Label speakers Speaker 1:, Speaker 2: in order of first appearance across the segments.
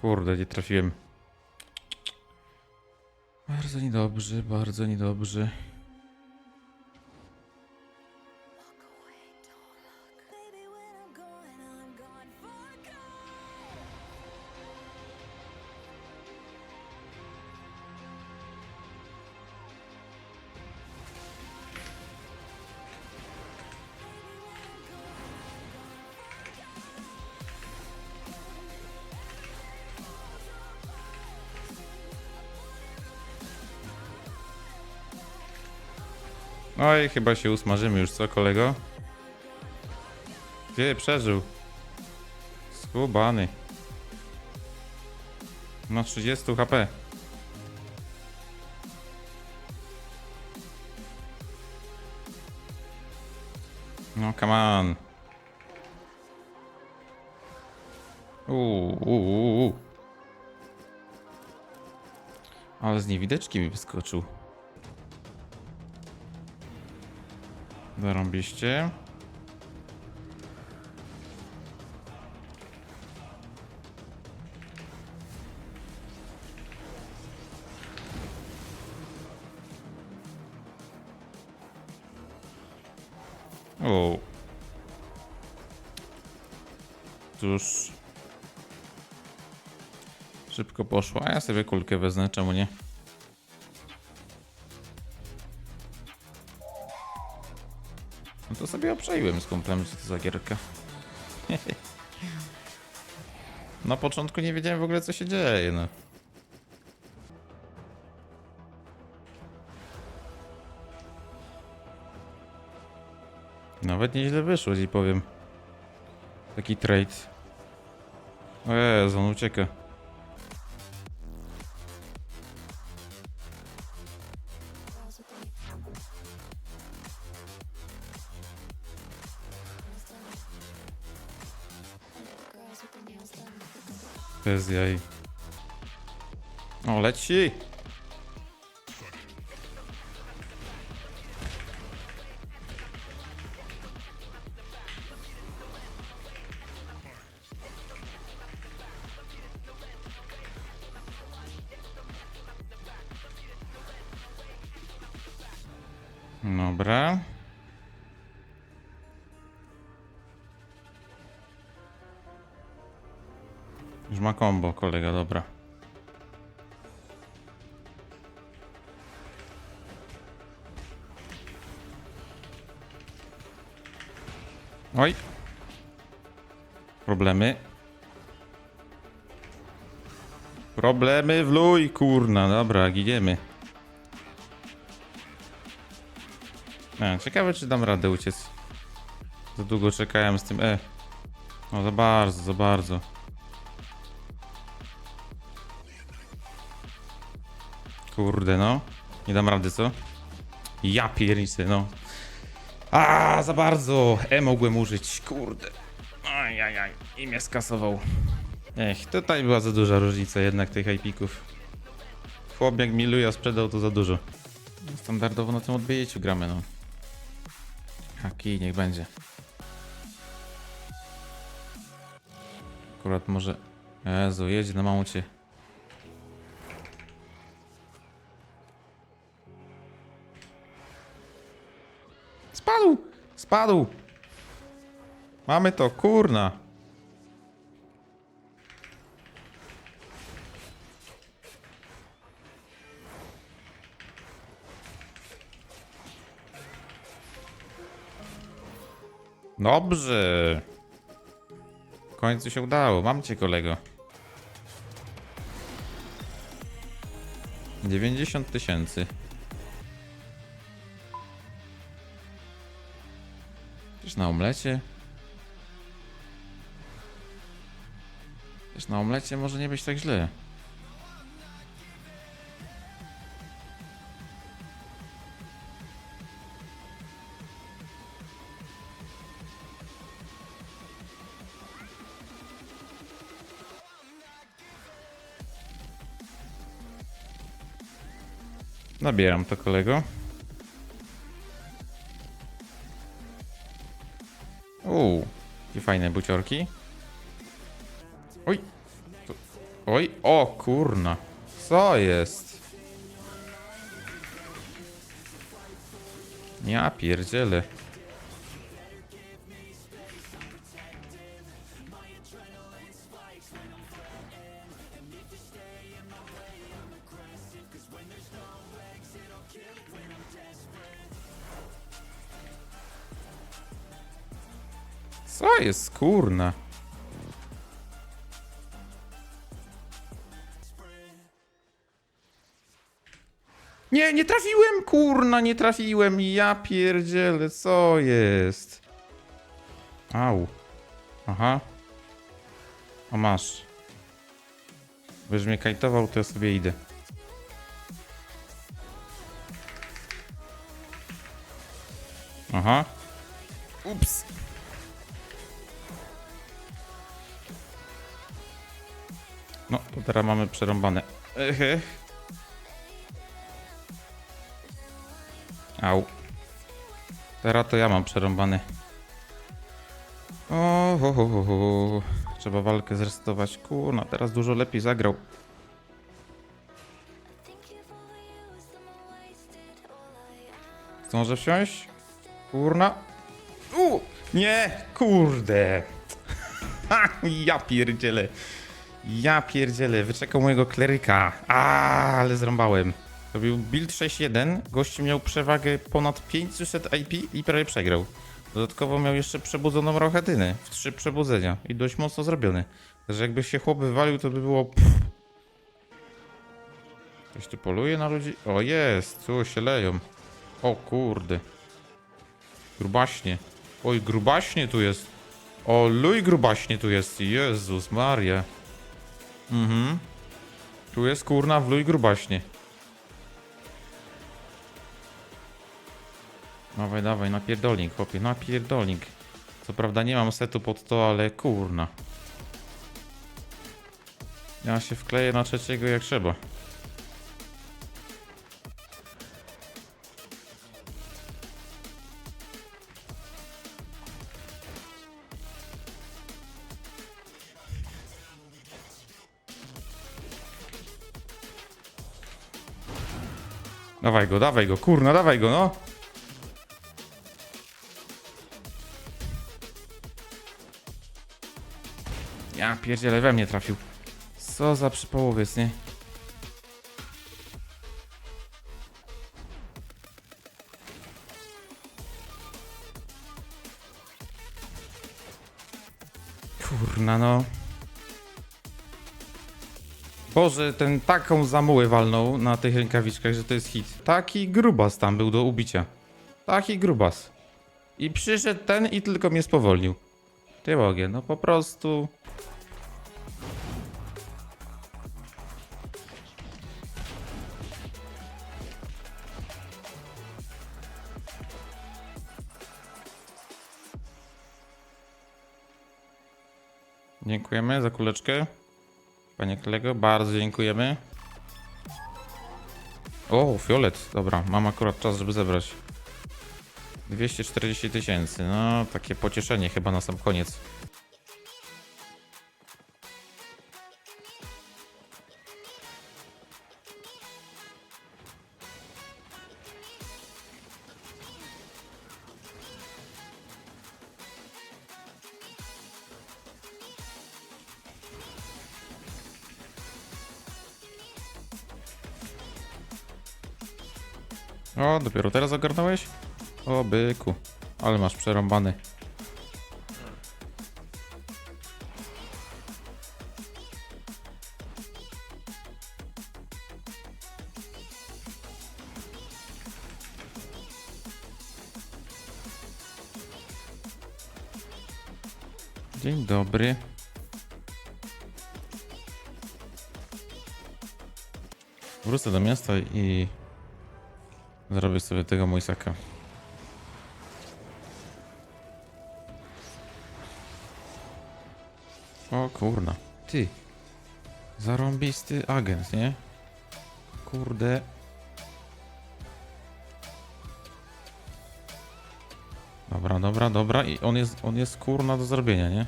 Speaker 1: Kurde, nie trafiłem. Bardzo niedobrze, bardzo niedobrze. Oj, chyba się usmażymy już, co kolego? Gdzie przeżył? Skubany. Ma 30 HP. No, come on. Uuu, uuu, uuu. Ale z niewideczki mi wyskoczył. Zarąbiście. O. Cóż. Szybko poszło, a ja sobie kulkę wezmę, czemu nie? To sobie obczaiłem z kumplem, za gierka. Na początku nie wiedziałem w ogóle co się dzieje, no. Nawet nieźle wyszło, ci powiem. Taki trade. O Jezu, on ucieka. Bez jaj. O, leci! Dobra. Już ma combo, kolega, dobra. Oj. Problemy. Problemy w luj, kurna, dobra, giniemy. E, ciekawe, czy dam radę uciec. Za długo czekałem z tym E. No za bardzo, za bardzo. Kurde, no. Nie dam rady, co? Ja piernicy, no. A, za bardzo. E mogłem użyć, kurde. Ajajaj, i mnie skasował. Ech, tutaj była za duża różnica jednak tych hipików. Chłop jak Miluja sprzedał to za dużo. Standardowo na tym odbijeciu gramy, no. Haki, niech będzie. Akurat może... Jezu, jedzie na mamucie. Spadł! Spadł! Mamy to, kurna! Dobrze! W końcu się udało, mam cię kolego. 90 tysięcy. Też na omlecie? Też na omlecie może nie być tak źle. Nabieram to kolego. Uuu, jakie fajne buciorki. Oj. Oj, o kurna. Co jest? Ja pierdzielę. Co jest kurna? Nie, nie trafiłem, kurna, nie trafiłem. Ja pierdzielę, co jest? Au. Aha. O, masz. Będziesz mnie kajtował, to ja sobie idę. Aha. Ups. No, to teraz mamy przerąbane. Ehe. Au. Teraz to ja mam przerąbany. O, ho, ho, ho, ho. Trzeba walkę zresetować. Kurna, teraz dużo lepiej zagrał. Zdążę wsiąść? Kurna. U! Nie! Kurde! Ha, ja pierdzielę. Ja pierdzielę. Wyczekał mojego kleryka. A, ale zrąbałem. To był build 6.1. Gościu miał przewagę ponad 500 IP i prawie przegrał. Dodatkowo miał jeszcze przebudzoną rochetynę w przebudzenia i dość mocno zrobiony. Także jakby się chłop wywalił, to by było. Pff. Ktoś tu poluje na ludzi? O jest, tu się leją. O kurde. Grubaśnie. Oj, grubaśnie tu jest. O, luj grubaśnie tu jest. Jezus Maria. Mhm. Tu jest kurna w luj grubaśnie. Dawaj, dawaj, napierdolnik, chłopie, napierdolnik. Co prawda nie mam setu pod to, ale kurna. Ja się wkleję na trzeciego jak trzeba. Dawaj go, dawaj go, kurna, dawaj go, no. Ja pierdzielę, we mnie trafił. Co za przypołowiec, nie? Kurna, no. Boże, ten taką zamułę walnął na tych rękawiczkach, że to jest hit. Taki grubas tam był do ubicia. Taki grubas. I przyszedł ten i tylko mnie spowolnił. Ty ogień, no po prostu. Dziękujemy za kuleczkę. Panie kolego, bardzo dziękujemy. O, fiolet. Dobra, mam akurat czas, żeby zebrać. 240 tysięcy. No, takie pocieszenie chyba na sam koniec. O, dopiero teraz ogarnąłeś? O, byku. Ale masz przerąbany. Dzień dobry. Wrócę do miasta i Zrobię sobie tego Mojsaka. O kurna. Ty. Zarąbisty agent, nie? Kurde. Dobra, dobra, dobra. I on jest, on jest kurna do zrobienia, nie?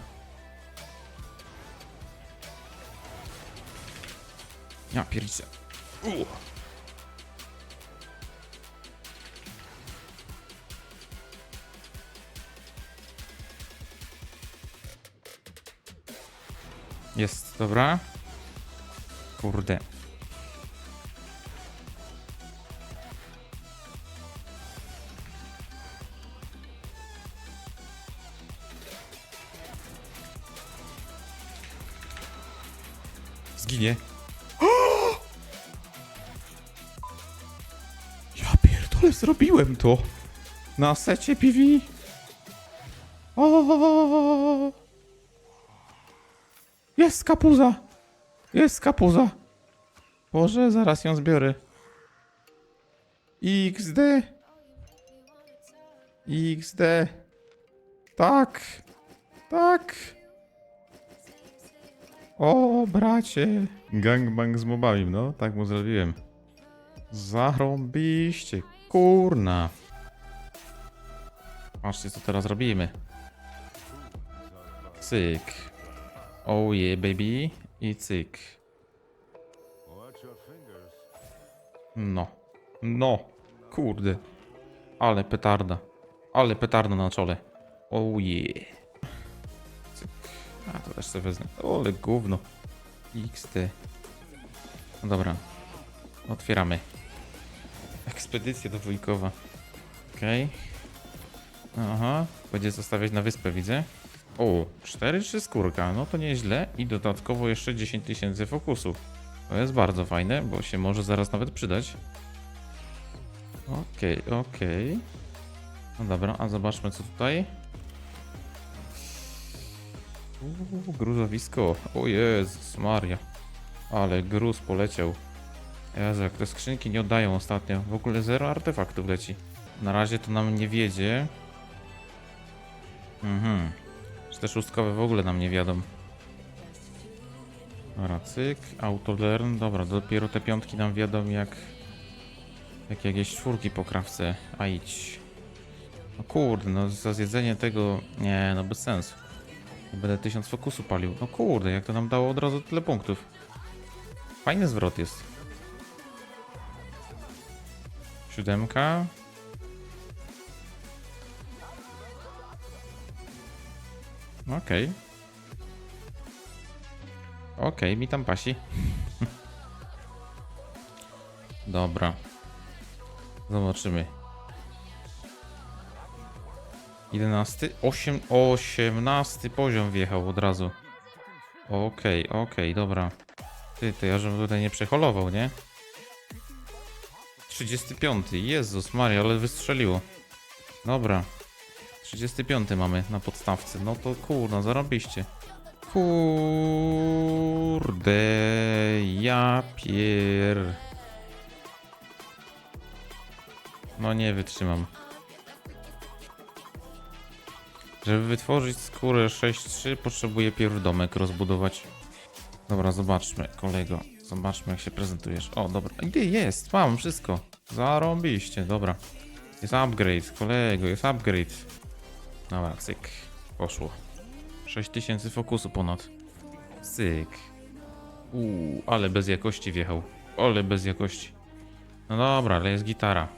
Speaker 1: Ja pierdzielę. U. Jest, dobra. Kurde. Zginie. Ja pierdolę, zrobiłem to. Na secie PV. O! Jest kapuza. Jest kapuza. Boże, zaraz ją zbiorę. XD. XD. Tak. Tak. O, bracie. Gangbang z mobami, no, tak mu zrobiłem. Zarąbiście, kurna. Patrzcie, co teraz robimy. Cyk. Oh yeah, baby. I cyk. No. No. Kurde. Ale petarda. Ale petarda na czole. Oh yeah. Cyk. A, to też sobie wezmę. Ole gówno. XT. No dobra. Otwieramy. Ekspedycja do Wujkowa. Okej. Aha. Będzie zostawiać na wyspę, widzę. O, 4 czy skórka, no to nieźle i dodatkowo jeszcze 10 tysięcy fokusów. To jest bardzo fajne, bo się może zaraz nawet przydać. Okej, okej. No dobra, a zobaczmy co tutaj. Uuu, gruzowisko. O Jezus Maria. Ale gruz poleciał. Jezu, jak te skrzynki nie oddają ostatnio. W ogóle zero artefaktów leci. Na razie to nam nie wiedzie. Mhm. Te szóstkowe w ogóle nam nie wiadomo. Dobra, cyk, autolearn. Dobra, dopiero te piątki nam wiadomo jak... Jak jakieś czwórki po krawce. A idź. No kurde, no za zjedzenie tego... Nie, no bez sensu. Będę tysiąc fokusu palił. No kurde, jak to nam dało od razu tyle punktów. Fajny zwrot jest. Siódemka. Okej. Okej, mi tam pasi. Dobra. Zobaczymy. 11, 8, 18 poziom wjechał od razu. Okej, okej, dobra. Ty, to ja żebym tutaj nie przeholował, nie? 35, Jezus Maria, ale wystrzeliło. Dobra. 35 mamy na podstawce. No to kurno, zarobiście. Kurde, ja pier... No nie wytrzymam. Żeby wytworzyć skórę 6.3 potrzebuję pierw domek rozbudować. Dobra, zobaczmy, kolego. Zobaczmy jak się prezentujesz. O, dobra. Gdzie jest? Mam wszystko. Zarąbiście, dobra. Jest upgrade, kolego, jest upgrade. Dobra, cyk. Poszło. 6000 fokusu ponad. Cyk. Uuu, ale bez jakości wjechał. Ale bez jakości. No dobra, ale jest gitara.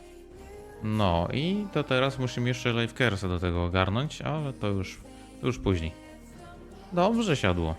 Speaker 1: No i to teraz musimy jeszcze Life Care'a do tego ogarnąć, ale to już, to już później. Dobrze siadło.